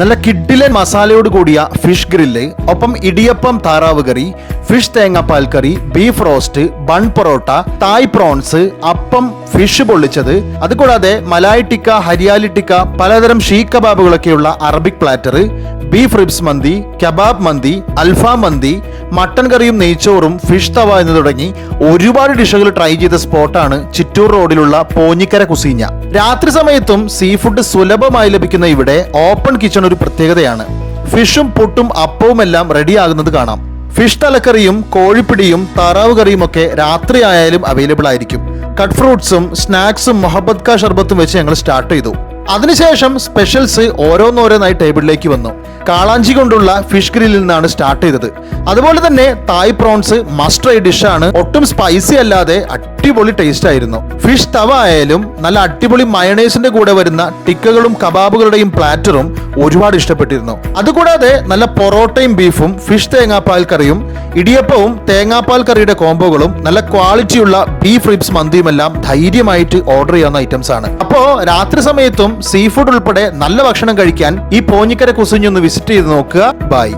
നല്ല കിഡിലെ മസാലയോട് കൂടിയ fish grill ഒപ്പം ഇടിയപ്പം താറാവ് കറി ഫിഷ് തേങ്ങാപ്പാൽ curry beef roast bun porotta Thai prawns appam fish പൊള്ളിച്ചത്. അതുകൂടാതെ മലായി ടിക്ക ഹരിയാലി ടിക്ക പലതരം ഷീ കബാബുകളൊക്കെയുള്ള അറബിക് പ്ലാറ്റർ ബീഫ് റിബ്സ് മന്തി കബാബ് മന്തി അൽഫാം മന്തി മട്ടൻ കറിയും നെയ്ച്ചോറും ഫിഷ് തവ എന്ന് തുടങ്ങി ഒരുപാട് ഡിഷുകൾ ട്രൈ ചെയ്ത സ്പോട്ടാണ് ചിറ്റൂർ റോഡിലുള്ള പോഞ്ഞിക്കര കുസീഞ്ഞ. രാത്രി സമയത്തും സീ ഫുഡ് സുലഭമായി ലഭിക്കുന്ന ഇവിടെ ഓപ്പൺ കിച്ചൺ ഒരു പ്രത്യേകതയാണ്. ഫിഷും പുട്ടും അപ്പവും എല്ലാം റെഡിയാകുന്നത് കാണാം. ഫിഷ് തലക്കറിയും കോഴിപ്പിടിയും താറാവ് കറിയും ഒക്കെ രാത്രി ആയാലും അവൈലബിൾ ആയിരിക്കും. കട്ട് ഫ്രൂട്ട്സും സ്നാക്സും മൊഹബത് കാ ഷർബത്തും വെച്ച് ഞങ്ങൾ സ്റ്റാർട്ട് ചെയ്തു. അതിനുശേഷം സ്പെഷ്യൽസ് ഓരോന്നോരോന്നായി ടേബിളിലേക്ക് വന്നു. കാളാഞ്ചി കൊണ്ടുള്ള ഫിഷ് ഗ്രില്ലിൽ നിന്നാണ് സ്റ്റാർട്ട് ചെയ്തത്. അതുപോലെ തന്നെ തായ് പ്രോൺസ് മസ്റ്റ് ട്രൈ ആണ് ഒട്ടും സ്പൈസി അല്ലാതെ അടിപൊളി ടേസ്റ്റ് ആയിരുന്നു. ഫിഷ് തവ ആയാലും നല്ല അടിപൊളി മയണേസിന്റെ കൂടെ വരുന്ന ടിക്കകളും കബാബുകളുടെയും പ്ലാറ്ററും ഒരുപാട് ഇഷ്ടപ്പെട്ടിരുന്നു. അതുകൂടാതെ നല്ല പൊറോട്ടയും ബീഫും ഫിഷ് തേങ്ങാപ്പാൽ കറിയും ഇടിയപ്പവും തേങ്ങാപ്പാൽ കറിയുടെ കോംബോകളും നല്ല ക്വാളിറ്റിയുള്ള ബീഫ് റിബ്സ് മന്തിയുമെല്ലാം ധൈര്യമായിട്ട് ഓർഡർ ചെയ്യാവുന്ന ഐറ്റംസ് ആണ്. അപ്പോ രാത്രി സമയത്തും സീ ഫുഡ് ഉൾപ്പെടെ നല്ല ഭക്ഷണം കഴിക്കാൻ ഈ പോഞ്ഞിക്കര കുസിഞ്ഞൊന്ന് വിസിറ്റ് ചെയ്ത് നോക്കുക. ബൈ.